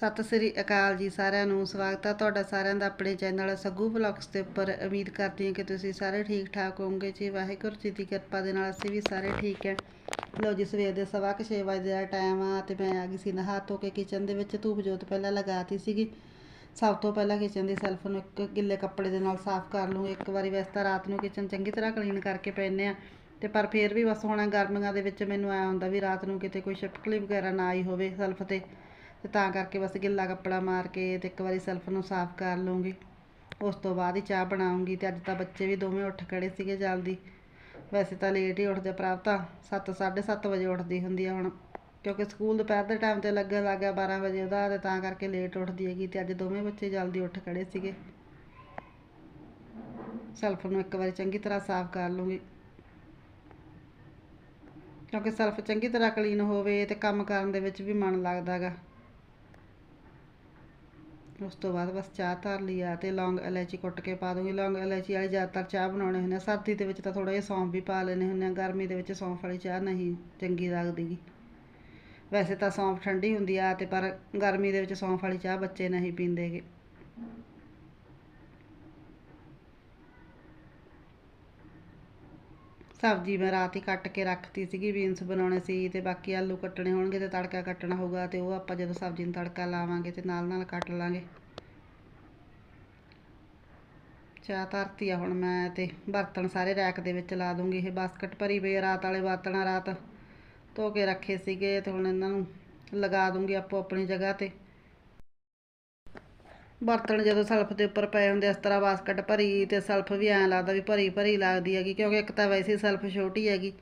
ਸਤਿ ਸ੍ਰੀ ਅਕਾਲ ਜੀ ਸਾਰਿਆਂ ਨੂੰ, ਸਵਾਗਤ ਹੈ ਤੁਹਾਡਾ ਸਾਰਿਆਂ ਦਾ ਆਪਣੇ ਚੈਨਲ ਸੱਗੂ ਬਲੌਗਸ ਦੇ ਉੱਪਰ। ਉਮੀਦ ਕਰਦੀ ਹਾਂ ਕਿ ਤੁਸੀਂ ਸਾਰੇ ਠੀਕ ਠਾਕ ਹੋਵੋਗੇ। ਜੀ ਵਾਹਿਗੁਰੂ ਜੀ ਦੀ ਕਿਰਪਾ ਦੇ ਨਾਲ ਅਸੀਂ ਵੀ ਸਾਰੇ ਠੀਕ ਹੈ। ਲਓ ਜੀ, ਸਵੇਰ ਦੇ ਸਵਾ ਕੁ ਛੇ ਵਜੇ ਦਾ ਟਾਈਮ ਆ ਤੇ ਮੈਂ ਆ ਗਈ ਸੀ ਨਹਾ ਧੋ ਕੇ ਕਿਚਨ ਦੇ ਵਿੱਚ। ਧੂਪ ਜੋਤ ਪਹਿਲਾਂ ਲਗਾਤੀ ਸੀਗੀ। ਸਭ ਤੋਂ ਪਹਿਲਾਂ ਕਿਚਨ ਦੀ ਸੈਲਫ ਨੂੰ ਇੱਕ ਗਿੱਲੇ ਕੱਪੜੇ ਦੇ ਨਾਲ ਸਾਫ਼ ਕਰ ਲੂੰਗੀ ਇੱਕ ਵਾਰੀ ਵੈਸੇ ਤਾਂ ਰਾਤ ਨੂੰ ਕਿਚਨ ਚੰਗੀ ਤਰ੍ਹਾਂ ਕਲੀਨ ਕਰਕੇ ਪੈਨੇ ਆ ਤੇ ਪਰ ਫੇਰ ਵੀ ਬਸ ਹੁਣ ਗਰਮੀਆਂ ਦੇ ਵਿੱਚ ਮੈਨੂੰ ਆਇਆ ਹੁੰਦਾ ਵੀ ਰਾਤ ਨੂੰ ਕਿਤੇ ਕੋਈ ਛਿਪਕਲੀ ਵਗੈਰਾ ਨਾ ਆਈ ਹੋਵੇ ਸੈਲਫ ਤੇ। ਤੇ ਤਾਂ ਕਰਕੇ ਬਸ ਗਿੱਲਾ ਕੱਪੜਾ ਮਾਰ ਕੇ ਤੇ ਇੱਕ ਵਾਰੀ ਸੈਲਫ ਨੂੰ ਸਾਫ਼ ਕਰ ਲੂੰਗੀ ਉਸ ਤੋਂ ਬਾਅਦ ਹੀ ਚਾਹ ਬਣਾਉਂਗੀ ਤੇ ਅੱਜ ਤਾਂ ਬੱਚੇ ਵੀ ਦੋਵੇਂ ਉੱਠ ਖੜੇ ਸੀਗੇ ਜਲਦੀ। ਵੈਸੇ ਤਾਂ ਲੇਟ ਹੀ ਉੱਠਦੇ ਪ੍ਰਾਪਤਾ 7 7:30 ਵਜੇ ਉੱਠਦੀ ਹੁੰਦੀ ਆ ਹੁਣ। ਕਿਉਂਕਿ ਸਕੂਲ ਦੁਪਹਿਰ ਦੇ ਟਾਈਮ ਤੇ ਲੱਗਣ ਲੱਗ ਗਿਆ 12 ਵਜੇ ਉਹਦਾ ਤੇ ਤਾਂ ਕਰਕੇ ਲੇਟ ਉੱਠਦੀ ਹੈਗੀ ਤੇ ਅੱਜ ਦੋਵੇਂ ਬੱਚੇ ਜਲਦੀ ਉੱਠ ਖੜੇ ਸੀਗੇ। ਸੈਲਫ ਨੂੰ ਇੱਕ ਵਾਰੀ ਚੰਗੀ ਤਰ੍ਹਾਂ ਸਾਫ਼ ਕਰ ਲੂੰਗੀ ਕਿਉਂਕਿ ਸੈਲਫ ਚੰਗੀ ਤਰ੍ਹਾਂ ਕਲੀਨ ਹੋਵੇ ਤੇ ਕੰਮ ਕਰਨ ਦੇ ਵਿੱਚ ਵੀ ਮਨ ਲੱਗਦਾ ਗਾ ਉਸ ਤੋਂ ਬਾਅਦ ਬਸ ਚਾਹ ਧਰ ਲਈ ਆ ਤੇ ਲੌਂਗ ਇਲਾਇਚੀ ਕੁੱਟ ਕੇ ਪਾ ਦੂੰਗੀ। ਲੌਂਗ ਇਲਾਇਚੀ ਵਾਲੀ ਜ਼ਿਆਦਾਤਰ ਚਾਹ ਬਣਾਉਣੇ ਹੁੰਦੇ ਆ। ਸਰਦੀ ਦੇ ਵਿੱਚ ਤਾਂ ਥੋੜਾ ਜਿਹਾ ਸੌਂਫ ਵੀ ਪਾ ਲੈਣੇ ਹੁੰਦੇ ਆ। ਗਰਮੀ ਦੇ ਵਿੱਚ ਸੌਂਫ ਵਾਲੀ ਚਾਹ ਨਹੀਂ ਚੰਗੀ ਲੱਗਦੀ। ਗੀ ਵੈਸੇ ਤਾਂ ਸੌਂਫ ਠੰਡੀ ਹੁੰਦੀ ਆ ਤੇ ਪਰ ਗਰਮੀ ਦੇ ਵਿੱਚ ਸੌਂਫ ਵਾਲੀ ਚਾਹ ਬੱਚੇ ਨਹੀਂ ਪੀਂਦੇਗੇ ਸਬਜ਼ੀ ਮੈਂ ਰਾਤ ਹੀ ਕੱਟ ਕੇ ਰੱਖਤੀ ਸੀਗੀ ਬੀਨਸ ਬਣਾਉਣੇ ਸੀ ਤੇ ਬਾਕੀ ਆਲੂ ਕੱਟਣੇ ਹੋਣਗੇ ਤੇ ਤੜਕਾ ਕੱਟਣਾ ਹੋਊਗਾ ਤੇ ਉਹ ਆਪਾਂ ਜਦੋਂ ਸਬਜ਼ੀ ਨੂੰ ਤੜਕਾ ਲਾਵਾਂਗੇ ਤੇ ਨਾਲ ਨਾਲ ਕੱਟ ਲਾਂਗੇ। ਚਾਹ ਧਰਤੀ ਆ ਹੁਣ ਮੈਂ ਤੇ ਬਰਤਨ ਸਾਰੇ ਰੈਕ ਦੇ ਵਿੱਚ ਲਾ ਦੂੰਗੀ, ਇਹ ਬਾਸਕਟ ਭਰੀ ਪਈ ਰਾਤ ਵਾਲੇ ਬਰਤਨਾਂ ਰਾਤ ਧੋ ਕੇ ਰੱਖੇ ਸੀਗੇ ਤੇ ਹੁਣ ਇਹਨਾਂ ਨੂੰ ਲਗਾ ਦੂੰਗੀ ਆਪੋ ਆਪਣੀ ਜਗ੍ਹਾ ਤੇ। ਬਰਤਨ ਜਦੋਂ ਸਲਫ ਦੇ ਉੱਪਰ ਪਏ ਹੁੰਦੇ ਇਸ ਤਰ੍ਹਾਂ ਬਾਸਕਟ ਭਰੀ ਤੇ ਸਲਫ ਵੀ ਐਂ ਲੱਗਦਾ ਵੀ ਭਰੀ ਭਰੀ ਲੱਗਦੀ ਹੈਗੀ, ਕਿਉਂਕਿ ਇੱਕ ਤਾਂ ਵੈਸੇ ਹੀ ਸਲਫ ਛੋਟੀ ਹੈਗੀ।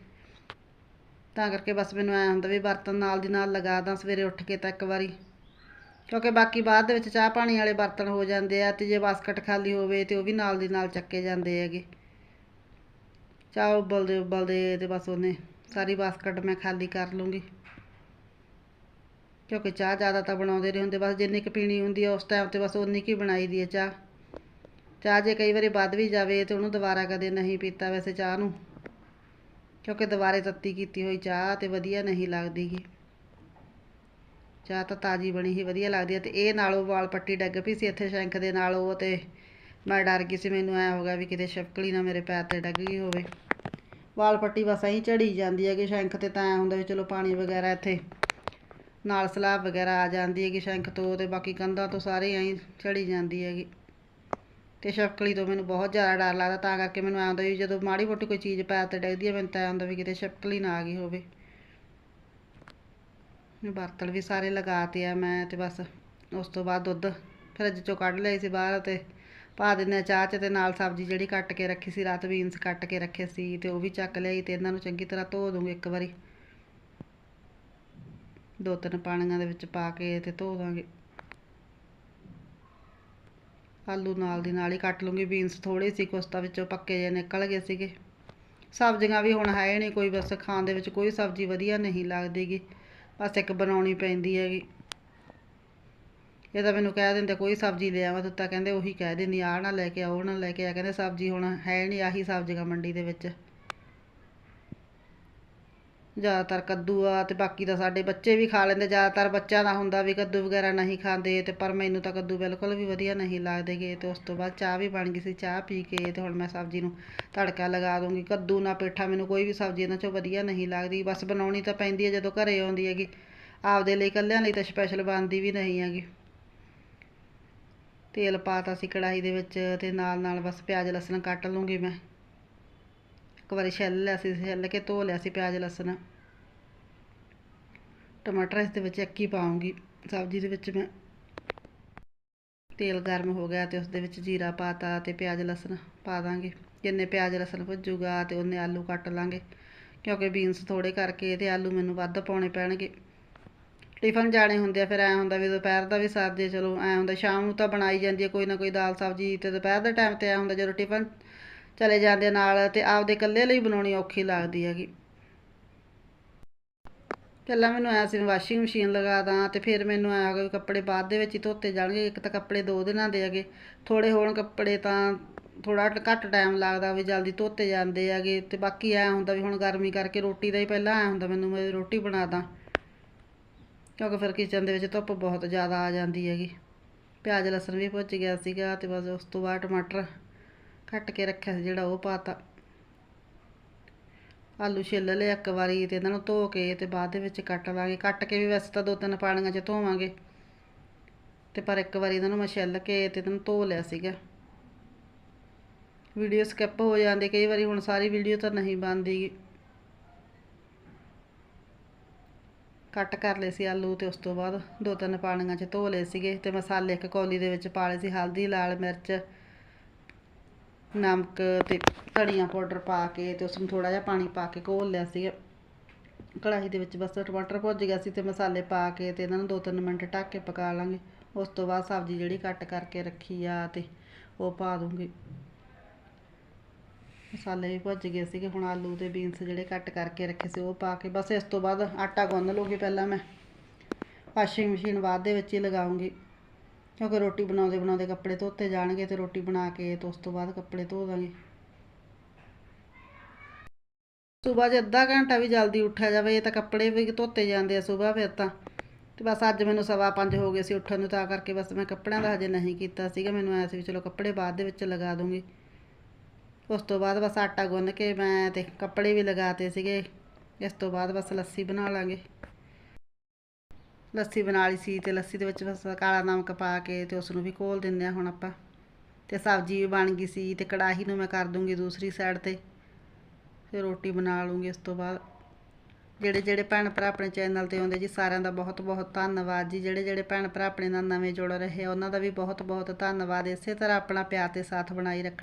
ਤਾਂ ਕਰਕੇ ਬਸ ਮੈਨੂੰ ਐਂ ਹੁੰਦਾ ਵੀ ਬਰਤਨ ਨਾਲ ਦੀ ਨਾਲ ਲਗਾ ਦਾਂ ਸਵੇਰੇ ਉੱਠ ਕੇ ਤਾਂ ਇੱਕ ਵਾਰੀ। ਕਿਉਂਕਿ ਬਾਕੀ ਬਾਅਦ ਦੇ ਵਿੱਚ ਚਾਹ ਪਾਣੀ ਵਾਲੇ ਬਰਤਨ ਹੋ ਜਾਂਦੇ ਆ ਤੇ ਜੇ ਬਾਸਕਟ ਖਾਲੀ ਹੋਵੇ ਤੇ ਉਹ ਵੀ ਨਾਲ ਦੀ ਨਾਲ ਚੱਕੇ ਜਾਂਦੇ ਹੈਗੇ। ਚਾਹ ਉਬਲਦੇ ਉਬਲਦੇ ਤੇ ਬਸ ਉਹਨੇ ਸਾਰੀ ਬਾਸਕਟ ਮੈਂ ਖਾਲੀ ਕਰ ਲੂੰਗੀ। ਕਿਉਂਕਿ ਚਾਹ ਜ਼ਿਆਦਾ ਤਾਂ ਬਣਾਉਂਦੇ ਨਹੀਂ ਹੁੰਦੇ, ਬਸ ਜਿੰਨੀ ਕੁ ਪੀਣੀ ਹੁੰਦੀ ਆ ਉਸ ਟਾਈਮ ਤੇ ਬਸ ਉਨੀ ਕੁ ਬਣਾਈ ਦੀ ਹੈ ਚਾਹ। ਚਾਹ ਜੇ ਕਈ ਵਾਰੀ ਵੱਧ ਵੀ ਜਾਵੇ ਤੇ ਉਹਨੂੰ ਦੁਬਾਰਾ ਕਦੇ ਨਹੀਂ ਪੀਤਾ ਵੈਸੇ ਚਾਹ ਨੂੰ। ਕਿਉਂਕਿ ਦੁਬਾਰੇ ਤੱਤੀ ਕੀਤੀ ਹੋਈ ਚਾਹ ਤੇ ਵਧੀਆ ਨਹੀਂ ਲੱਗਦੀ ਗੀ। ਚਾਹ ਤਾਂ ਤਾਜ਼ੀ ਬਣੀ ਹੀ ਵਧੀਆ ਲੱਗਦੀ ਹੈ ਤੇ ਇਹ ਨਾਲੋਂ ਵਾਲ ਪੱਟੀ ਡੱਗ ਪਈ ਸੀ ਇੱਥੇ ਸ਼ੈਂਕ ਦੇ ਨਾਲ ਉਹ ਤੇ ਮੈਂ ਡਰ ਗਈ ਸੀ, ਮੈਨੂੰ ਐ ਹੋ ਗਿਆ ਵੀ ਕਿਤੇ ਛਪਕਲੀ ਨਾ ਮੇਰੇ ਪੈਰ ਤੇ ਡੱਗ ਗਈ ਹੋਵੇ। ਵਾਲ ਪੱਟੀ ਬਸ ਐਂ ਝੜੀ ਜਾਂਦੀ ਹੈ ਕਿ ਸ਼ੈਂਕ ਤੇ ਤਾਂ ਐ ਹੁੰਦਾ ਵੀ ਚਲੋ ਪਾਣੀ ਵਗੈਰਾ ਇੱਥੇ ਨਾਲ ਸਲਾਬ ਵਗੈਰਾ ਆ ਜਾਂਦੀ ਹੈਗੀ ਸ਼ੈਂਕ ਤੋਂ ਅਤੇ ਬਾਕੀ ਕੰਧਾਂ ਤੋਂ ਸਾਰੇ ਐਂ ਝੜੀ ਜਾਂਦੀ ਹੈਗੀ। ਅਤੇ ਛਿਪਕਲੀ ਤੋਂ ਮੈਨੂੰ ਬਹੁਤ ਜ਼ਿਆਦਾ ਡਰ ਲੱਗਦਾ, ਤਾਂ ਕਰਕੇ ਮੈਨੂੰ ਐਂ ਵੀ ਜਦੋਂ ਮਾੜੀ ਮੋਟੀ ਕੋਈ ਚੀਜ਼ ਪੈਰ ਤੇ ਡਿੱਗਦੀ ਹੈ, ਮੈਨੂੰ ਤਾਂ ਐਂ ਹੁੰਦਾ ਵੀ ਕਿਤੇ ਛਪਕਲੀ ਨਾ ਆ ਗਈ ਹੋਵੇ। ਬਰਤਨ ਵੀ ਸਾਰੇ ਲਗਾਤੇ ਆ ਮੈਂ ਅਤੇ ਬਸ ਉਸ ਤੋਂ ਬਾਅਦ ਦੁੱਧ ਫਰਿੱਜ ਚੋਂ ਕੱਢ ਲਿਆ ਸੀ ਬਾਹਰ ਅਤੇ ਪਾ ਦਿੰਦੇ ਆ ਚਾਹ 'ਚ ਅਤੇ ਨਾਲ ਸਬਜ਼ੀ ਜਿਹੜੀ ਕੱਟ ਕੇ ਰੱਖੀ ਸੀ, ਰਾਤ ਬੀਨਸ ਕੱਟ ਕੇ ਰੱਖੇ ਸੀ ਅਤੇ ਉਹ ਵੀ ਚੱਕ ਲਿਆਈ ਅਤੇ ਇਹਨਾਂ ਨੂੰ ਚੰਗੀ ਤਰ੍ਹਾਂ ਧੋ ਦੂੰਗੀ ਇੱਕ ਵਾਰੀ। ਦੋ ਤਿੰਨ ਪਾਣੀਆਂ ਦੇ ਵਿੱਚ ਪਾ ਕੇ ਤੇ ਧੋ ਦਾਂਗੇ। ਆਲੂ ਨਾਲ ਦੀ ਨਾਲ ਹੀ ਕੱਟ ਲੂੰਗੀ ਬੀਨਸ ਥੋੜੇ ਸੀ ਕੁਛ ਵਿੱਚੋਂ ਪੱਕੇ ਜਿਹੇ ਨਿਕਲ ਗਏ ਸੀਗੇ। ਸਬਜ਼ੀਆਂ ਵੀ ਹੁਣ ਹੈ ਨਹੀਂ ਕੋਈ, ਬਸ ਖਾਣ ਦੇ ਵਿੱਚ ਕੋਈ ਸਬਜ਼ੀ ਵਧੀਆ ਨਹੀਂ ਲੱਗਦੀਗੀ। ਬਸ ਇੱਕ ਬਣਾਉਣੀ ਪੈਂਦੀ ਹੈਗੀ। ਇਹ ਤਾਂ ਮੈਨੂੰ ਕਹਿ ਦਿੰਦੇ, ਕੋਈ ਸਬਜ਼ੀ ਲੈ ਆਵਾ, ਤਾਂ ਕਹਿੰਦੇ ਉਹੀ ਕਹਿ ਦਿੰਦੀ, ਆਹ ਨਾ ਲੈ ਕੇ ਆ ਉਹ ਨਾ ਲੈ ਕੇ ਆ ਕਹਿੰਦੇ ਸਬਜ਼ੀ ਹੁਣ ਹੈ ਨਹੀਂ, ਆਹੀ ਸਬਜ਼ੀਆਂ ਮੰਡੀ ਦੇ ਵਿੱਚ। ਜ਼ਿਆਦਾਤਰ ਕੱਦੂ ਆ ਅਤੇ ਬਾਕੀ ਤਾਂ ਸਾਡੇ ਬੱਚੇ ਵੀ ਖਾ ਲੈਂਦੇ, ਜ਼ਿਆਦਾਤਰ ਬੱਚਿਆਂ ਦਾ ਹੁੰਦਾ ਵੀ ਕੱਦੂ ਵਗੈਰਾ ਨਹੀਂ ਖਾਂਦੇ ਅਤੇ ਪਰ ਮੈਨੂੰ ਤਾਂ ਕੱਦੂ ਬਿਲਕੁਲ ਵੀ ਵਧੀਆ ਨਹੀਂ ਲੱਗਦੇਗੇ ਅਤੇ ਉਸ ਤੋਂ ਬਾਅਦ ਚਾਹ ਵੀ ਬਣ ਗਈ ਸੀ, ਚਾਹ ਪੀ ਕੇ ਅਤੇ ਹੁਣ ਮੈਂ ਸਬਜ਼ੀ ਨੂੰ ਤੜਕਾ ਲਗਾ ਦੂੰਗੀ ਕੱਦੂ ਨਾ ਪੇਠਾ ਮੈਨੂੰ ਕੋਈ ਵੀ ਸਬਜ਼ੀ ਇਹਨਾਂ ਚੋਂ ਵਧੀਆ ਨਹੀਂ ਲੱਗਦੀ, ਬਸ ਬਣਾਉਣੀ ਤਾਂ ਪੈਂਦੀ ਹੈ ਜਦੋਂ ਘਰੇ ਆਉਂਦੀ ਹੈਗੀ। ਆਪਦੇ ਲਈ ਇਕੱਲਿਆਂ ਲਈ ਤਾਂ ਸਪੈਸ਼ਲ ਬਣਦੀ ਵੀ ਨਹੀਂ ਹੈਗੀ। ਤੇਲ ਪਾਤਾ ਸੀ ਕੜਾਹੀ ਦੇ ਵਿੱਚ ਅਤੇ ਨਾਲ ਨਾਲ ਬਸ ਪਿਆਜ਼, ਲਸਣ ਕੱਟ ਲੂੰਗੀ ਮੈਂ। ਇੱਕ ਵਾਰੀ ਛਿੱਲ ਲਿਆ ਸੀ, ਛਿੱਲ ਕੇ ਧੋ ਲਿਆ ਸੀ ਪਿਆਜ਼, ਲਸਣ। ਟਮਾਟਰ ਇਸ ਦੇ ਵਿੱਚ ਇੱਕ ਹੀ ਪਾਉਂਗੀ, ਸਬਜ਼ੀ ਦੇ ਵਿੱਚ ਮੈਂ। ਤੇਲ ਗਰਮ ਹੋ ਗਿਆ ਤੇ ਉਸ ਦੇ ਵਿੱਚ ਜੀਰਾ ਪਾਤਾ ਤੇ ਪਿਆਜ਼, ਲਸਣ ਪਾ ਦਾਂਗੇ। ਜਿੰਨੇ ਪਿਆਜ਼, ਲਸਣ ਭੁੱਜੂਗਾ ਤੇ ਉਹਨੇ ਆਲੂ ਕੱਟ ਲਾਂਗੇ। ਕਿਉਂਕਿ ਬੀਨਸ ਥੋੜੇ ਕਰਕੇ ਤੇ ਆਲੂ ਮੈਨੂੰ ਵੱਧ ਪਾਉਣੇ ਪੈਣਗੇ। ਟਿਫਨ ਜਾਣੇ ਹੁੰਦੇ ਆ, ਫਿਰ ਐ ਹੁੰਦਾ ਵੀ ਦੁਪਹਿਰ ਦਾ ਵੀ ਸਰਦੇ ਚਲੋ ਐ ਹੁੰਦਾ, ਸ਼ਾਮ ਨੂੰ ਤਾਂ ਬਣਾਈ ਜਾਂਦੀ ਹੈ ਕੋਈ ਨਾ ਕੋਈ ਦਾਲ, ਸਬਜ਼ੀ ਤੇ ਦੁਪਹਿਰ ਦੇ ਟਾਈਮ ਤੇ ਐ ਹੁੰਦਾ ਜਦੋਂ ਟਿਫਨ ਚਲੇ ਜਾਂਦੇ ਨਾਲ ਤੇ ਆਪਦੇ ਇਕੱਲੇ ਲਈ ਬਣਾਉਣੀ ਔਖੀ ਲੱਗਦੀ ਹੈਗੀ। ਪਹਿਲਾਂ ਮੈਨੂੰ ਐ ਸੀ ਵਾਸ਼ਿੰਗ ਮਸ਼ੀਨ ਲਗਾ ਦਾਂ ਤੇ ਫਿਰ ਮੈਨੂੰ ਐ ਕਿ ਕੱਪੜੇ ਬਾਅਦ ਦੇ ਵਿੱਚ ਹੀ ਧੋਤੇ ਜਾਣਗੇ, ਇੱਕ ਤਾਂ ਕੱਪੜੇ ਦੋ ਦਿਨਾਂ ਦੇ ਹੈਗੇ ਥੋੜੇ ਹੋਣ ਕੱਪੜੇ ਤਾਂ ਥੋੜਾ ਘੱਟ ਟਾਈਮ ਲੱਗਦਾ ਵੀ ਜਲਦੀ ਧੋਤੇ ਜਾਂਦੇ ਹੈਗੇ ਤੇ ਬਾਕੀ ਐ ਹੁੰਦਾ ਵੀ ਹੁਣ ਗਰਮੀ ਕਰਕੇ ਰੋਟੀ ਦਾ ਹੀ ਪਹਿਲਾਂ ਐ ਹੁੰਦਾ ਮੈਨੂੰ ਮੈਂ ਰੋਟੀ ਬਣਾ ਦਾਂ। ਕਿਉਂਕਿ ਫਿਰ ਕਿਚਨ ਦੇ ਵਿੱਚ ਧੁੱਪ ਬਹੁਤ ਜ਼ਿਆਦਾ ਆ ਜਾਂਦੀ ਹੈਗੀ। ਪਿਆਜ਼, ਲਸਣ ਵੀ ਭੁੱਜ ਗਿਆ ਸੀਗਾ ਤੇ ਬਸ ਉਸ ਤੋਂ ਬਾਅਦ ਟਮਾਟਰ ਕੱਟ ਕੇ ਰੱਖਿਆ ਸੀ ਜਿਹੜਾ ਉਹ ਪਾਤਾ। ਆਲੂ ਛਿੱਲ ਲਏ ਇੱਕ ਵਾਰੀ ਤੇ ਇਹਨਾਂ ਨੂੰ ਧੋ ਕੇ ਤੇ ਬਾਅਦ ਦੇ ਵਿੱਚ ਕੱਟ ਲਾਂਗੇ। ਕੱਟ ਕੇ ਵੀ ਵੈਸੇ ਤਾਂ ਦੋ ਤਿੰਨ ਪਾਣੀਆਂ 'ਚ ਧੋਵਾਂਗੇ। ਤੇ ਪਰ ਇੱਕ ਵਾਰੀ ਇਹਨਾਂ ਨੂੰ ਮੈਂ ਛਿੱਲ ਕੇ ਤੇ ਇਹਨਾਂ ਨੂੰ ਧੋ ਲਿਆ ਸੀਗਾ। ਵੀਡੀਓ ਸਕਿਪ ਹੋ ਜਾਂਦੀ, ਕਈ ਵਾਰੀ ਹੁਣ ਸਾਰੀ ਵੀਡੀਓ ਤਾਂ ਨਹੀਂ ਬਣਦੀ। ਕੱਟ ਕਰ ਲਏ ਸੀ ਆਲੂ ਤੇ ਉਸ ਤੋਂ ਬਾਅਦ ਦੋ ਤਿੰਨ ਪਾਣੀਆਂ 'ਚ ਧੋ ਲਏ ਸੀਗੇ। ਤੇ ਮਸਾਲੇ ਇੱਕ ਕੌਲੀ ਦੇ ਵਿੱਚ ਪਾ ਲਏ ਸੀ, ਹਲਦੀ, ਲਾਲ ਮਿਰਚ ਨਮਕ ਤੇ ਧਨੀਆ ਪਾਊਡਰ ਪਾ ਕੇ ਤੇ ਉਸ ਨੂੰ ਥੋੜਾ ਜਿਹਾ ਪਾਣੀ ਪਾ ਕੇ ਘੋਲ ਲਿਆ ਸੀਗਾ। ਕੜਾਹੀ ਦੇ ਵਿੱਚ ਬਸ ਟਮਾਟਰ ਭੁੱਜ ਗਿਆ ਸੀ ਤੇ ਮਸਾਲੇ ਪਾ ਕੇ ਤੇ ਇਹਨਾਂ ਨੂੰ ਦੋ ਤਿੰਨ ਮਿੰਟ ਢੱਕ ਕੇ ਪਕਾ ਲਾਂਗੇ। ਉਸ ਤੋਂ ਬਾਅਦ ਸਬਜ਼ੀ ਜਿਹੜੀ ਕੱਟ ਕਰਕੇ ਰੱਖੀ ਆ ਤੇ ਉਹ ਪਾ ਦੂੰਗੀ। ਮਸਾਲੇ ਵੀ ਭੁੱਜ ਗਏ ਸੀਗੇ, ਹੁਣ ਆਲੂ ਤੇ ਬੀਨਸ ਜਿਹੜੇ ਕੱਟ ਕਰਕੇ ਰੱਖੇ ਸੀ ਉਹ ਪਾ ਕੇ ਬਸ ਇਸ ਤੋਂ ਬਾਅਦ ਆਟਾ ਗੁੰਨ ਲੂਗੀ ਪਹਿਲਾਂ ਮੈਂ। ਵਾਸ਼ਿੰਗ ਮਸ਼ੀਨ ਬਾਅਦ ਦੇ ਵਿੱਚ ਹੀ ਲਗਾਉਂਗੀ। ਕਿਉਂਕਿ ਰੋਟੀ ਬਣਾਉਂਦੇ ਬਣਾਉਂਦੇ ਕੱਪੜੇ ਧੋਤੇ ਜਾਣਗੇ ਤੇ ਰੋਟੀ ਬਣਾ ਕੇ ਤੇ ਉਸ ਤੋਂ ਬਾਅਦ ਕੱਪੜੇ ਧੋ ਦਾਂਗੇ। ਸਵੇਰ 'ਚ ਅੱਧਾ ਘੰਟਾ ਵੀ ਜਲਦੀ ਉੱਠਿਆ ਜਾਵੇ, ਇਹ ਤਾਂ ਕੱਪੜੇ ਵੀ ਧੋਤੇ ਜਾਂਦੇ ਆ ਸਵੇਰ ਫਿਰ ਤਾਂ। ਤੇ ਬਸ ਅੱਜ ਮੈਨੂੰ ਸਵਾ ਪੰਜ ਹੋ ਗਏ ਸੀ ਉੱਠਣ ਨੂੰ, ਤਾਂ ਕਰਕੇ ਬਸ ਮੈਂ ਕੱਪੜਿਆਂ ਦਾ ਹਜੇ ਨਹੀਂ ਕੀਤਾ ਸੀਗਾ। ਮੈਨੂੰ ਐ ਵੀ ਚਲੋ ਕੱਪੜੇ ਬਾਅਦ ਦੇ ਵਿੱਚ ਲਗਾ ਦੂੰਗੀ। ਉਸ ਤੋਂ ਬਾਅਦ ਬਸ ਆਟਾ ਗੁੰਨ ਕੇ ਮੈਂ ਤੇ ਕੱਪੜੇ ਵੀ ਲਗਾਤੇ ਸੀਗੇ। ਇਸ ਤੋਂ ਬਾਅਦ ਬਸ ਲੱਸੀ ਬਣਾ ਲਾਂਗੇ। ਲੱਸੀ ਬਣਾ ਲਈ ਸੀ ਤੇ ਲੱਸੀ ਦੇ ਵਿੱਚ ਬਸ ਕਾਲਾ ਨਮਕ ਪਾ ਕੇ ਤੇ ਉਸ ਨੂੰ ਵੀ ਘੋਲ ਦਿੰਦੇ ਆ ਹੁਣ ਆਪਾਂ। ਤੇ ਸਬਜ਼ੀ ਵੀ ਬਣ ਗਈ ਸੀ ਤੇ ਕੜਾਹੀ ਨੂੰ ਮੈਂ ਕਰ ਦੂੰਗੀ ਦੂਸਰੀ ਸਾਈਡ ਤੇ। ਫਿਰ ਰੋਟੀ ਬਣਾ ਲੂੰਗੀ ਇਸ ਤੋਂ ਬਾਅਦ। ਜਿਹੜੇ ਜਿਹੜੇ ਭੈਣ ਭਰਾ ਆਪਣੇ ਚੈਨਲ ਤੇ ਆਉਂਦੇ ਜੀ ਸਾਰਿਆਂ ਦਾ ਬਹੁਤ ਬਹੁਤ ਧੰਨਵਾਦ ਜੀ। ਜਿਹੜੇ ਜਿਹੜੇ ਭੈਣ ਭਰਾ ਆਪਣੇ ਨਾਲ ਨਵੇਂ ਜੁੜ ਰਹੇ ਆ, ਉਹਨਾਂ ਦਾ ਵੀ ਬਹੁਤ ਬਹੁਤ ਧੰਨਵਾਦ। ਇਸੇ ਤਰ੍ਹਾਂ ਆਪਣਾ ਪਿਆਰ ਤੇ ਸਾਥ ਬਣਾਈ ਰੱਖ।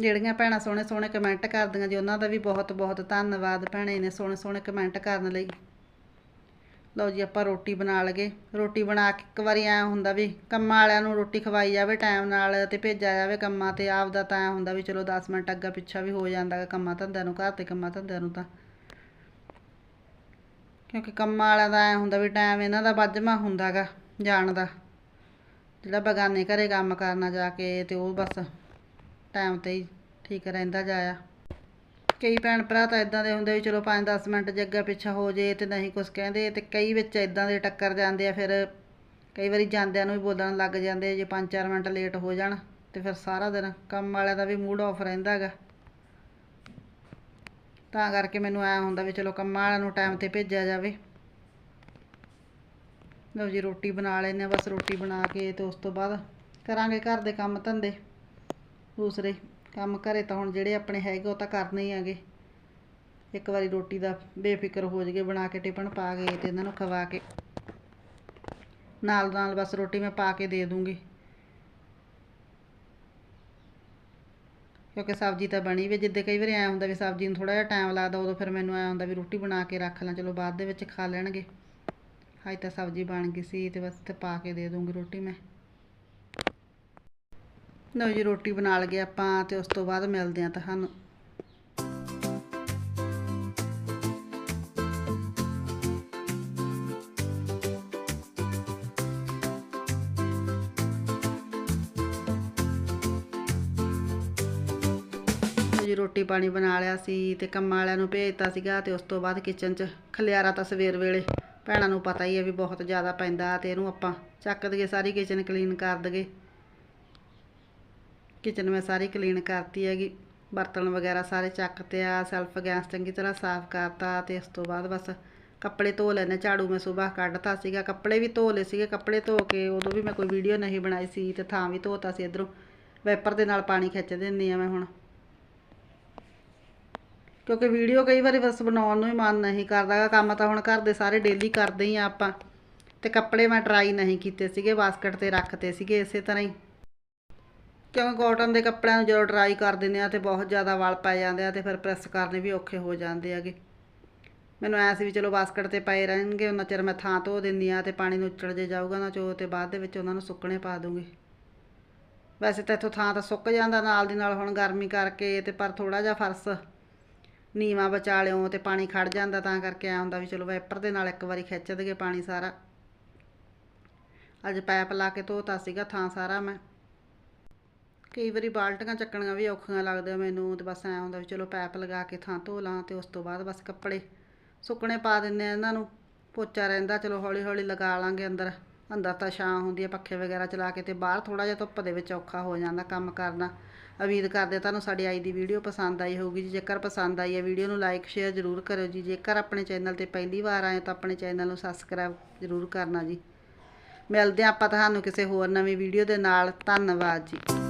ਜਿਹੜੀਆਂ ਭੈਣਾਂ ਸੋਹਣੇ ਸੋਹਣੇ ਕਮੈਂਟ ਕਰਦੀਆਂ ਜੀ, ਉਹਨਾਂ ਦਾ ਵੀ ਬਹੁਤ ਬਹੁਤ ਧੰਨਵਾਦ। ਭੈਣੇ ਨੇ ਸੋਹਣੇ ਸੋਹਣੇ ਕਮੈਂਟ ਕਰਨ ਲਈ। ਲਓ ਜੀ ਆਪਾਂ ਰੋਟੀ ਬਣਾ ਲਗੇ। ਰੋਟੀ ਬਣਾ ਕੇ ਇੱਕ ਵਾਰੀ ਐ ਹੁੰਦਾ ਵੀ ਕੰਮਾਂ ਵਾਲਿਆਂ ਨੂੰ ਰੋਟੀ ਖਵਾਈ ਜਾਵੇ ਟਾਈਮ ਨਾਲ ਤੇ ਭੇਜਿਆ ਜਾਵੇ ਕੰਮਾਂ ਤੇ, ਆਪਦਾ ਤਾਂ ਐ ਹੁੰਦਾ ਵੀ ਚਲੋ 10 ਮਿੰਟ ਅੱਗਾ ਪਿੱਛਾ ਵੀ ਹੋ ਜਾਂਦਾ ਗਾ ਕੰਮਾਂ ਧੰਦਿਆਂ ਨੂੰ, ਘਰ ਤੇ ਕੰਮਾਂ ਧੰਦਿਆਂ ਨੂੰ ਤਾਂ। ਕਿਉਂਕਿ ਕੰਮਾਂ ਵਾਲਿਆਂ ਦਾ ਐ ਹੁੰਦਾ ਵੀ ਟਾਈਮ ਇਹਨਾਂ ਦਾ ਵੱਜਮਾ ਹੁੰਦਾਗਾ ਜਾਣ ਦਾ। ਜਿਹੜਾ ਬਗਾਨੇ ਘਰੇ ਕੰਮ ਕਰਨਾ ਜਾ ਕੇ ਤੇ ਉਹ ਬਸ ਟਾਈਮ ਤੇ ਹੀ ਠੀਕ ਰਹਿੰਦਾ ਜਾਇਆ। ਕਈ ਭੈਣ ਭਰਾ ਤਾਂ ਇਦਾਂ ਦੇ ਹੁੰਦੇ ਵੀ ਚਲੋ 5-10 ਮਿੰਟ ਜੱਗਾ ਪਿੱਛਾ ਹੋ ਜੇ ਤੇ ਨਹੀਂ ਕੁਝ ਕਹਿੰਦੇ, ਤੇ ਕਈ ਵਿੱਚ ਇਦਾਂ ਦੇ ਟੱਕਰ ਜਾਂਦੇ ਆ, ਫਿਰ ਕਈ ਵਾਰੀ ਜਾਂਦਿਆਂ ਨੂੰ ਵੀ ਬੋਲਣ ਲੱਗ ਜਾਂਦੇ ਜੇ 5-4 ਮਿੰਟ ਲੇਟ ਹੋ ਜਾਣ ਤੇ ਫਿਰ ਸਾਰਾ ਦਿਨ ਕੰਮ ਵਾਲਿਆਂ ਦਾ ਵੀ ਮੂਡ ਆਫ ਰਹਿੰਦਾ ਗਾ ਤਾਂ ਕਰਕੇ ਮੈਨੂੰ ਐ ਹੁੰਦਾ ਵੀ ਚਲੋ ਕੰਮਾਂ ਵਾਲਿਆਂ ਨੂੰ ਟਾਈਮ ਤੇ ਭੇਜਿਆ ਜਾਵੇ। ਲਓ ਜੀ ਰੋਟੀ ਬਣਾ ਲੈਨੇ ਆ, ਬਸ ਰੋਟੀ ਬਣਾ ਕੇ ਤੇ ਉਸ ਤੋਂ ਬਾਅਦ ਕਰਾਂਗੇ ਘਰ ਦੇ ਕੰਮ ਧੰਦੇ ਦੂਸਰੇ। ਕੰਮ ਘਰੇ ਤਾਂ ਹੁਣ ਜਿਹੜੇ ਆਪਣੇ ਹੈਗੇ ਉਹ ਤਾਂ ਕਰਨੇ ਹੀ ਆਗੇ ਇੱਕ ਵਾਰੀ ਰੋਟੀ ਦਾ ਬੇਫਿਕਰ ਹੋ ਜਗੇ ਬਣਾ ਕੇ ਟਿਫਨ ਪਾ ਕੇ ਤੇ ਇਹਨਾਂ ਨੂੰ ਖਵਾ ਕੇ। ਨਾਲ ਨਾਲ ਬਸ ਰੋਟੀ ਮੈਂ ਪਾ ਕੇ ਦੇ ਦੂੰਗੀ। ਕਿਉਂਕਿ ਸਬਜ਼ੀ ਤਾਂ ਬਣੀ ਵੀ ਜਿੱਦੇ ਕਈ ਵਾਰੀ ਐ ਹੁੰਦਾ ਵੀ ਸਬਜ਼ੀ ਨੂੰ ਥੋੜਾ ਜਿਹਾ ਟਾਈਮ ਲੱਗਦਾ ਉਦੋਂ ਫਿਰ ਮੈਨੂੰ ਐ ਹੁੰਦਾ ਵੀ ਰੋਟੀ ਬਣਾ ਕੇ ਰੱਖ ਲਾਂ, ਚਲੋ ਬਾਅਦ ਦੇ ਵਿੱਚ ਖਾ ਲੈਣਗੇ। ਹਾਈ ਤਾਂ ਸਬਜ਼ੀ ਬਣ ਗਈ ਸੀ ਤੇ ਬਸ ਤੇ ਪਾ ਕੇ ਦੇ ਦੂੰਗੀ ਰੋਟੀ ਮੈਂ। ਲਓ ਜੀ, ਰੋਟੀ ਬਣਾ ਲਗੇ ਆਪਾਂ ਤੇ ਉਸ ਤੋਂ ਬਾਅਦ ਮਿਲਦੇ ਆ ਤੁਹਾਨੂੰ। ਜੀ, ਰੋਟੀ ਪਾਣੀ ਬਣਾ ਲਿਆ ਸੀ ਤੇ ਕੰਮਾਂ ਵਾਲਿਆਂ ਨੂੰ ਭੇਜਤਾ ਸੀਗਾ ਤੇ ਉਸ ਤੋਂ ਬਾਅਦ ਕਿਚਨ 'ਚ ਖਲਿਆਰਾ ਤਾਂ ਸਵੇਰ ਵੇਲੇ। ਭੈਣਾਂ ਨੂੰ ਪਤਾ ਹੀ ਹੈ ਵੀ ਬਹੁਤ ਜ਼ਿਆਦਾ ਪੈਂਦਾ ਤੇ ਇਹਨੂੰ ਆਪਾਂ ਚੱਕ ਦਈਏ, ਸਾਰੀ ਕਿਚਨ ਕਲੀਨ ਕਰ ਦਈਏ। ਕਿਚਨ ਮੈਂ ਸਾਰੀ ਕਲੀਨ ਕਰਤੀ ਹੈਗੀ। ਬਰਤਨ ਵਗੈਰਾ ਸਾਰੇ ਚੱਕ ਤੇ ਆ ਸੈਲਫ ਗੈਸ ਚੰਗੀ ਤਰ੍ਹਾਂ ਸਾਫ਼ ਕਰਤਾ ਤੇ ਇਸ ਤੋਂ ਬਾਅਦ ਬਸ ਕੱਪੜੇ ਧੋ ਲੈਣੇ ਝਾੜੂ ਮੈਂ ਸਵੇਰ ਕੱਢਤਾ ਸੀਗਾ, ਕੱਪੜੇ ਵੀ ਧੋ ਲਏ ਸੀਗੇ। ਕੱਪੜੇ ਧੋ ਕੇ ਉਦੋਂ ਵੀ ਮੈਂ ਕੋਈ ਵੀਡੀਓ ਨਹੀਂ ਬਣਾਈ ਸੀ ਤੇ ਥਾਂ ਵੀ ਧੋਤਾ ਸੀ ਇਧਰੋਂ। ਵੈਪਰ ਦੇ ਨਾਲ ਪਾਣੀ ਖਿੱਚ ਦਿੰਦੀ ਆ ਮੈਂ ਹੁਣ। ਕਿਉਂਕਿ ਵੀਡੀਓ ਕਈ ਵਾਰੀ ਬਸ ਬਣਾਉਣ ਨੂੰ ਹੀ ਮਨ ਨਹੀਂ ਕਰਦਾ ਕੰਮ ਤਾਂ ਹੁਣ ਘਰ ਦੇ ਸਾਰੇ ਡੇਲੀ ਕਰਦੇ ਹੀ ਆ ਆਪਾਂ। ਤੇ ਕੱਪੜੇ ਮੈਂ ਡਰਾਈ ਨਹੀਂ ਕੀਤੇ ਸੀਗੇ ਬਾਸਕਟ ਤੇ ਰੱਖਤੇ ਸੀਗੇ ਇਸੇ ਤਰ੍ਹਾਂ ਹੀ। ਕਿਉਂਕਿ ਕਾਟਨ ਦੇ ਕੱਪੜਿਆਂ ਨੂੰ ਜਦੋਂ ਡਰਾਈ ਕਰ ਦਿੰਦੇ ਆ ਤੇ ਬਹੁਤ ਜ਼ਿਆਦਾ ਵਲ ਪੈ ਜਾਂਦੇ ਆ ਤੇ ਫਿਰ ਪ੍ਰੈਸ ਕਰਨੇ ਵੀ ਔਖੇ ਹੋ ਜਾਂਦੇ ਆਗੇ ਮੈਨੂੰ ਐ ਸੀ ਵੀ ਚਲੋ ਬਾਸਕਟ ਤੇ ਪਏ ਰਹਿਣਗੇ, ਉਹਨਾਂ ਚਿਰ ਮੈਂ ਥਾਂ ਧੋ ਦਿੰਦੀ ਆ ਤੇ ਪਾਣੀ ਨੂੰ ਉੱਚੜ ਜੇ ਜਾਊਗਾ ਨਾ ਚੋ ਤੇ ਬਾਅਦ ਦੇ ਵਿੱਚ ਉਹਨਾਂ ਨੂੰ ਸੁੱਕਣੇ ਪਾ ਦੂੰਗੀ। ਵੈਸੇ ਤਾਂ ਇੱਥੋਂ ਥਾਂ ਤਾਂ ਸੁੱਕ ਜਾਂਦਾ ਨਾਲ ਦੀ ਨਾਲ ਹੁਣ ਗਰਮੀ ਕਰਕੇ ਤੇ ਪਰ ਥੋੜਾ ਜਿਹਾ ਫਰਸ਼ ਨੀਵਾ ਬਚਾ ਲਿਓ ਤੇ ਪਾਣੀ ਖੜ ਜਾਂਦਾ ਤਾਂ ਕਰਕੇ ਐ ਹੁੰਦਾ ਵੀ ਚਲੋ ਵਾਈਪਰ ਦੇ ਨਾਲ ਇੱਕ ਵਾਰੀ ਖਿੱਚ ਦਗੇ ਪਾਣੀ ਸਾਰਾ। ਅੱਜ ਪਾਈਪ ਲਾ ਕੇ ਧੋਤਾ ਸੀਗਾ ਥਾਂ ਸਾਰਾ ਮੈਂ। ਕਈ ਵਾਰੀ ਬਾਲਟੀਆਂ ਚੱਕਣੀਆਂ ਵੀ ਔਖੀਆਂ ਲੱਗਦੀਆਂ ਮੈਨੂੰ, ਤੇ ਬਸ ਐ ਹੁੰਦਾ ਵੀ ਚਲੋ ਪੈਪ ਲਗਾ ਕੇ ਥਾਂ ਧੋ ਲਾਂ ਤੇ ਉਸ ਤੋਂ ਬਾਅਦ ਬਸ ਕੱਪੜੇ ਸੁੱਕਣੇ ਪਾ ਦਿੰਨੇ ਆ ਇਹਨਾਂ ਨੂੰ। ਪੋਚਾ ਰਹਿੰਦਾ, ਚਲੋ ਹੌਲੀ ਹੌਲੀ ਲਗਾ ਲਾਂਗੇ ਅੰਦਰ। ਅੰਦਰ ਤਾਂ ਛਾਂ ਹੁੰਦੀ ਹੈ ਪੱਖੇ ਵਗੈਰਾ ਚਲਾ ਕੇ ਤੇ ਬਾਹਰ ਥੋੜਾ ਜਿਹਾ ਧੁੱਪ ਦੇ ਵਿੱਚ ਔਖਾ ਹੋ ਜਾਂਦਾ ਕੰਮ ਕਰਨਾ। ਉਮੀਦ ਕਰਦੇ ਤੁਹਾਨੂੰ ਸਾਡੀ ਅੱਜ ਦੀ ਵੀਡੀਓ ਪਸੰਦ ਆਈ ਹੋਊਗੀ ਜੀ। ਜੇਕਰ ਪਸੰਦ ਆਈ ਹੈ ਵੀਡੀਓ ਨੂੰ ਲਾਈਕ, ਸ਼ੇਅਰ ਜ਼ਰੂਰ ਕਰਿਓ ਜੀ। ਜੇਕਰ ਆਪਣੇ ਚੈਨਲ ਤੇ ਪਹਿਲੀ ਵਾਰ ਆਏ ਤਾਂ ਆਪਣੇ ਚੈਨਲ ਨੂੰ ਸਬਸਕ੍ਰਾਈਬ ਜ਼ਰੂਰ ਕਰਨਾ ਜੀ। ਮਿਲਦੇ ਹਾਂ ਆਪਾਂ ਤੁਹਾਨੂੰ ਕਿਸੇ ਹੋਰ ਨਵੀਂ ਵੀਡੀਓ ਦੇ ਨਾਲ। ਧੰਨਵਾਦ ਜੀ।